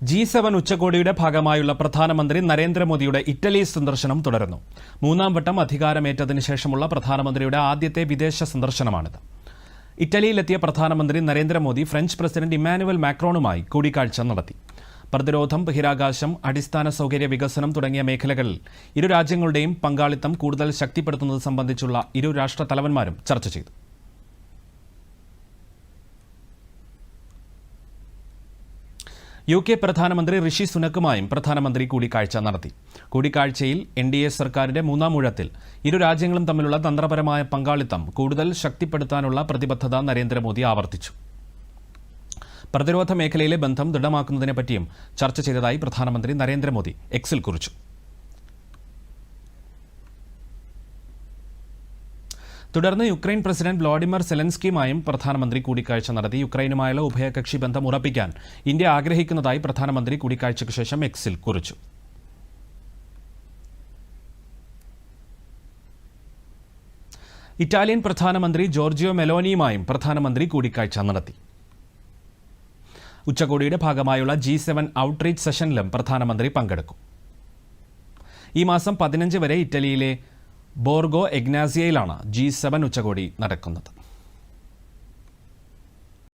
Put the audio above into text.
G seven ഉച്ചകോടിയുടെ ഭാഗമായുള്ള പ്രധാനമന്ത്രി നരേന്ദ്രമോദിയുടെ ഇറ്റലി സന്ദർശനം തുടരുന്നു. മൂന്നാം വട്ടം അധികാരമേറ്റതിനു ശേഷമുള്ള പ്രധാനമന്ത്രിയുടെ ആദ്യത്തെ വിദേശ സന്ദർശനമാണിത്. ഇറ്റലിയിലെത്തിയ പ്രധാനമന്ത്രി നരേന്ദ്രമോദി ഫ്രഞ്ച് പ്രസിഡന്റ് ഇമ്മാനുവൽ മാക്രോണുമായി കൂടിക്കാഴ്ച നടത്തി. പ്രതിരോധം ബഹിരാകാശം അടിസ്ഥാന സൗകര്യ വികസനം തുടങ്ങിയ മേഖലകളിൽ ഇരു രാജ്യങ്ങളുടെയും പങ്കാളിത്തം കൂടുതൽ ശക്തിപ്പെടുത്തുന്നത് സംബന്ധിച്ചുള്ള ഇരു രാഷ്ട്ര തലവന്മാരും ചർച്ച ചെയ്തു. യു കെ പ്രധാനമന്ത്രി ഋഷി സുനക്കുമായും പ്രധാനമന്ത്രി കൂടിക്കാഴ്ച നടത്തി. കൂടിക്കാഴ്ചയിൽ എൻ ഡി എ സർക്കാരിന്റെ മൂന്നാം ഊഴത്തിൽ ഇരു രാജ്യങ്ങളും തമ്മിലുള്ള തന്ത്രപരമായ പങ്കാളിത്തം കൂടുതൽ ശക്തിപ്പെടുത്താനുള്ള പ്രതിബദ്ധത നരേന്ദ്രമോദി ആവർത്തിച്ചു. പ്രതിരോധ മേഖലയിലെ ബന്ധം ദൃഢമാക്കുന്നതിനെപ്പറ്റിയും ചർച്ച ചെയ്തതായി പ്രധാനമന്ത്രി നരേന്ദ്രമോദി എക്സിൽ കുറിച്ചു. തുടർന്ന് യുക്രൈൻ പ്രസിഡന്റ് വ്ളാഡിമിർ സെലൻസ്കിയുമായും പ്രധാനമന്ത്രി കൂടിക്കാഴ്ച നടത്തി. യുക്രൈനുമായുള്ള ഉഭയകക്ഷി ബന്ധം ഉറപ്പിക്കാൻ ഇന്ത്യ ആഗ്രഹിക്കുന്നതായി പ്രധാനമന്ത്രി കൂടിക്കാഴ്ചയ്ക്ക് ശേഷം എക്സിൽ കുറിച്ചു. ഇറ്റാലിയൻ പ്രധാനമന്ത്രി ജോർജിയോ മെലോനിയുമായും പ്രധാനമന്ത്രി കൂടിക്കാഴ്ച നടത്തി. ഉച്ചകോടിയുടെ ഭാഗമായുള്ള ജി സെവൻ ഔട്ട്റീച്ച് സെഷനിലും പ്രധാനമന്ത്രി പങ്കെടുക്കും. ഈ മാസം പതിനഞ്ച് വരെ ഇറ്റലിയിലെ ബോർഗോ എഗ്നാസിയയിലാണ് ജി സെവൻ ഉച്ചകോടി നടക്കുന്നത്.